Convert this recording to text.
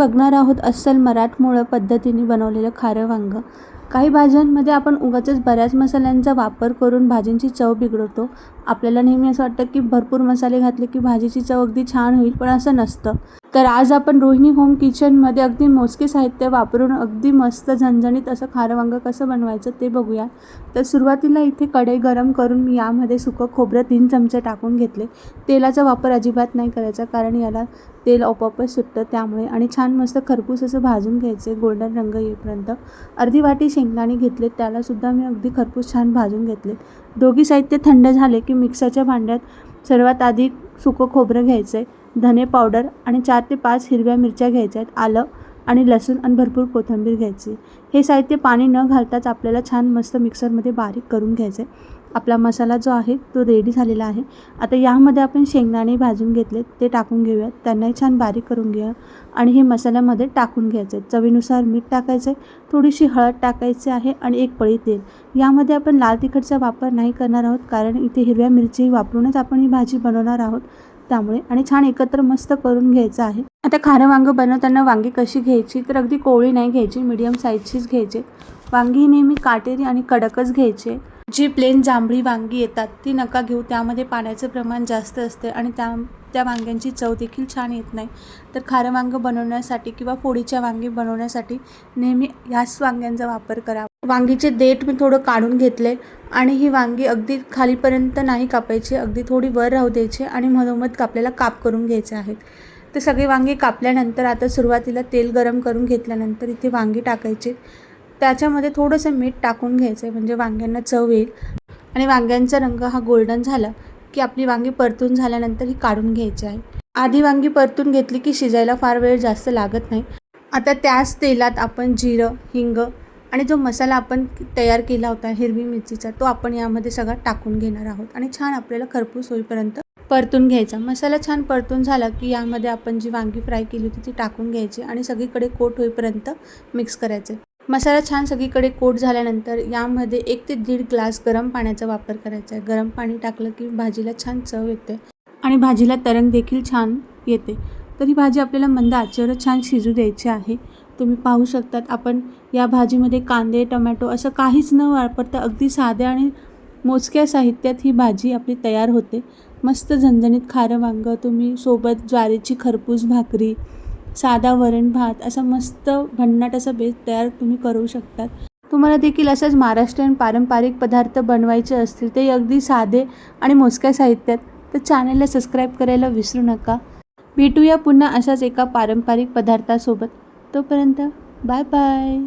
बघणार आहोत अस्सल मराठमोळं पद्धतीने बनवलेलं खारं वांगं. काही भाज्यांमध्ये आपण उगाचच बऱ्याच मसाल्यांचा वापर करून भाजींची चव बिघडवतो. आपल्याला नेहमी असं वाटतं की भरपूर मसाले घातले की भाजीची चव अगदी छान होईल पण असं नसतं. तर आज आपण रोहिणी होम किचनमध्ये अगदी मोजके साहित्य वापरून अगदी मस्त झणझणीत असं खारं वांगं कसं बनवायचं ते बघूया. तर सुरुवातीला इथे कढई गरम करून मी यामध्ये सुकं खोबरं तीन चमचे टाकून घेतले. तेलाचा वापर अजिबात नाही करायचा कारण याला तेल आपोआपच सुटतं त्यामुळे आणि छान मस्त खरपूस असं भाजून घ्यायचे गोल्डन रंग येईपर्यंत. अर्धी वाटी शेंगदाणे घेतले त्यालासुद्धा मी अगदी खरपूस छान भाजून घेतले. दोघी साहित्य थंड झाले की मिक्सरच्या भांड्यात सर्वात आधी सुकं खोबरं घ्यायचं आहे धने पावडर आणि चार ते पाच हिरव्या मिरच्या घ्यायच्या आहेत आलं आणि लसूण आणि भरपूर कोथिंबीर घ्यायची. हे साहित्य पाणी न घालताच आपल्याला छान मस्त मिक्सरमध्ये बारीक करून घ्यायचं आहे आपला मसाला जो आहे तो रेडी झालेला आहे. आता यामध्ये आपण शेंगदाणे भाजून घेतले ते टाकून घेऊयात. त्यांनाही छान बारीक करून घेऊया आणि हे मसाल्यामध्ये टाकून घ्यायचं आहे चवीनुसार मीठ टाकायचं आहे थोडीशी हळद टाकायची आहे आणि एक पळी तेल. यामध्ये आपण लाल तिखटचा वापर नाही करणार आहोत कारण इथे हिरव्या मिरची वापरूनच आपण ही भाजी बनवणार आहोत. त्यामुळे आणि छान एकत्र मस्त करून घ्यायचं आहे. आता खारं वांगं बनवताना वांगी कशी घ्यायची तर अगदी कोवळी नाही घ्यायची मीडियम साईजचीच घ्यायची. वांगी नेहमी काटेरी आणि कडकच घ्यायचे. जी प्लेन जांभळी वांगी येतात ती नका घेऊ. त्यामध्ये पाण्याचं प्रमाण जास्त असते आणि त्या त्या वांग्यांची चव देखील छान येत नाही. तर खारं वांगं बनवण्यासाठी किंवा फोडीच्या वांगी बनवण्यासाठी नेहमी ह्याच वांग्यांचा वापर करा. वांगीचे देठ मी थोडं काढून घेतले आणि ही वांगी अगदी खालीपर्यंत नाही कापायची अगदी थोडी वर राहू द्यायची आणि मधोमध कापल्याला काप करून घ्यायचे आहेत. ते सगळी वांगी कापल्यानंतर आता सुरुवातीला तेल गरम करून घेतल्यानंतर इथे वांगी टाकायचे. त्याच्यामध्ये थोडंसं मीठ टाकून घ्यायचं आहे म्हणजे वांग्यांना चव येईल. आणि वांग्यांचा रंग हा गोल्डन झाला की आपली वांगी परतून झाल्यानंतर ही काढून घ्यायची आहे. आधी वांगी परतून घेतली की शिजायला फार वेळ जास्त लागत नाही. आता त्याच तेलात आपण जिरं हिंग आणि जो मसाला आपण तयार केला होता हिरवी मिरचीचा तो आपण यामध्ये सगळा टाकून घेणार आहोत. आणि छान आपल्याला खरपूस होईपर्यंत परतून घ्यायचा. मसाला छान परतून झाला की यामध्ये आपण जी वांगी फ्राय केली होती ती टाकून घ्यायची आणि सगळीकडे कोट होईपर्यंत मिक्स करायचे. मसाला छान सगळीकडे कोट झाल्यानंतर यामध्ये एक ते दीड ग्लास गरम पाण्याचा वापर करायचा आहे. गरम पाणी टाकलं की भाजीला छान चव येते आणि भाजीला तरंग देखील छान येते. तर ही भाजी आपल्याला मंद आचेवर छान शिजू द्यायची आहे. तुम्ही पाहू शकतात. आपण या भाजीमध्ये कांदे टमॅटो असं काहीच न वापरता अगदी साध्या आणि मोजक्या साहित्यात ही भाजी आपली तयार होते. मस्त झणझणीत खारं वांगं तुम्ही सोबत ज्वारीची खरपूस भाकरी साधा वरण भात असा मस्त भन्नाट असा बेस तयार तुम्ही करू शकतात. तुम्हाला देखील असंच महाराष्ट्रीयन पारंपरिक पदार्थ बनवायचे असतील ते अगदी साधे आणि मोजक्या साहित्यात. तर चॅनलला सबस्क्राईब करायला विसरू नका. भेटूया पुन्हा अशाच एका पारंपरिक पदार्थासोबत. तोपर्यंत बाय बाय.